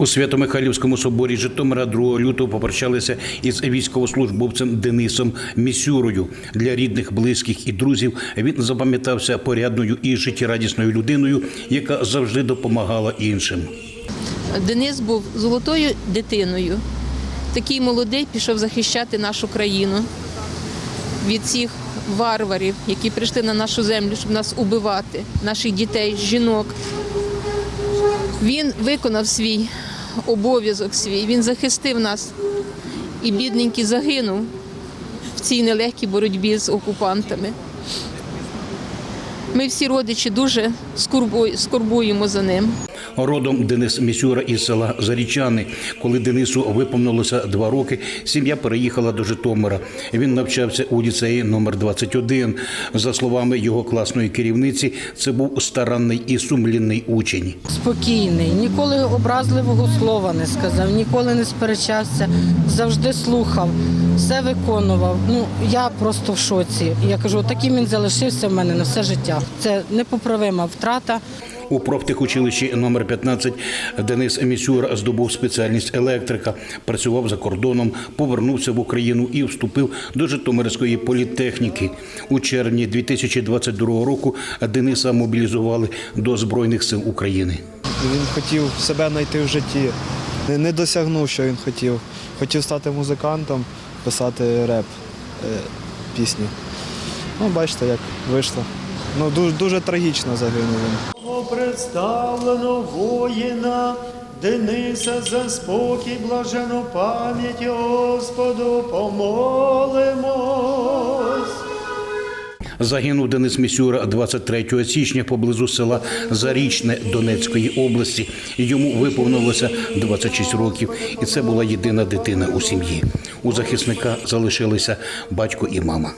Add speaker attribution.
Speaker 1: У Свято-Михайлівському соборі Житомира 2 лютого попрощалися із військовослужбовцем Денисом Місюрою. Для рідних, близьких і друзів він запам'ятався порядною і життєрадісною людиною, яка завжди допомагала іншим.
Speaker 2: Денис був золотою дитиною. Такий молодий пішов захищати нашу країну від цих варварів, які прийшли на нашу землю, щоб нас убивати, наших дітей, жінок. Він виконав свій обов'язок свій, він захистив нас і бідненький загинув в цій нелегкій боротьбі з окупантами. Ми всі родичі дуже скорбуємо за ним.
Speaker 1: Родом Денис Місюра із села Зарічани. Коли Денису виповнилося два роки, сім'я переїхала до Житомира. Він навчався у ліцеї номер 21. За словами його класної керівниці, це був старанний і сумлінний учень.
Speaker 3: спокійний, ніколи образливого слова не сказав, ніколи не сперечався, завжди слухав, все виконував. Ну я просто в шоці. Я кажу, таким він залишився в мене на все життя. Це непоправима втрата.
Speaker 1: У профтехучилищі номер 15 Денис Місюра здобув спеціальність електрика, працював за кордоном, повернувся в Україну і вступив до Житомирської політехніки. У червні 2022 року Дениса мобілізували до Збройних сил України.
Speaker 4: Він хотів себе знайти в житті. Не, не досягнув, що він хотів. Хотів стати музикантом, писати реп, е, пісні. Ну, бачите, як вийшло. Ну, дуже, дуже трагічно загинув він.
Speaker 5: Представлено воїна Дениса за спокій, блажену пам'ять Господу помолимось.
Speaker 1: Загинув Денис Місюра 23 січня поблизу села Зарічне Донецької області. Йому виповнилося 26 років, і це була єдина дитина у сім'ї. У захисника залишилися батько і мама.